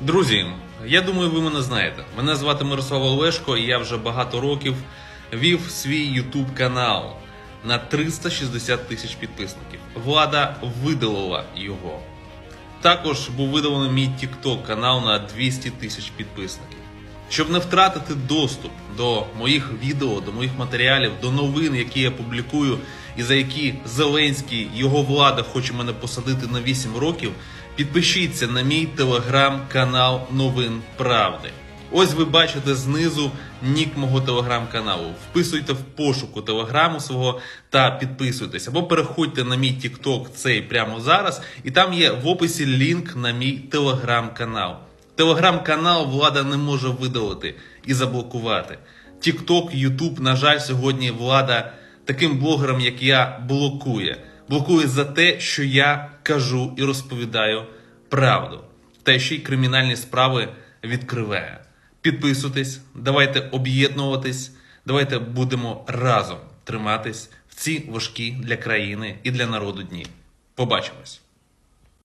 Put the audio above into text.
Друзі, я думаю, ви мене знаєте. Мене звати Мирослав Олешко, і я вже багато років вів свій YouTube канал на 360 тисяч підписників. Влада видалила його. Також був видалений мій TikTok канал на 200 тисяч підписників. Щоб не втратити доступ до моїх відео, до моїх матеріалів, до новин, які я публікую, і за які Зеленський, його влада хоче мене посадити на 8 років, підпишіться на мій телеграм-канал Новин Правди. Ось ви бачите знизу нік мого телеграм-каналу. Вписуйте в пошуку телеграму свого та підписуйтесь. Або переходьте на мій тікток цей прямо зараз, і там є в описі лінк на мій телеграм-канал. Телеграм-канал влада не може видалити і заблокувати. Тікток, Ютуб, на жаль, сьогодні влада таким блогерам, як я, блокує. Блокує за те, що я кажу і розповідаю правду. Та ще й кримінальні справи відкриває. Підписуйтесь, давайте об'єднуватись, давайте будемо разом триматись в ці важкі для країни і для народу дні. Побачимось!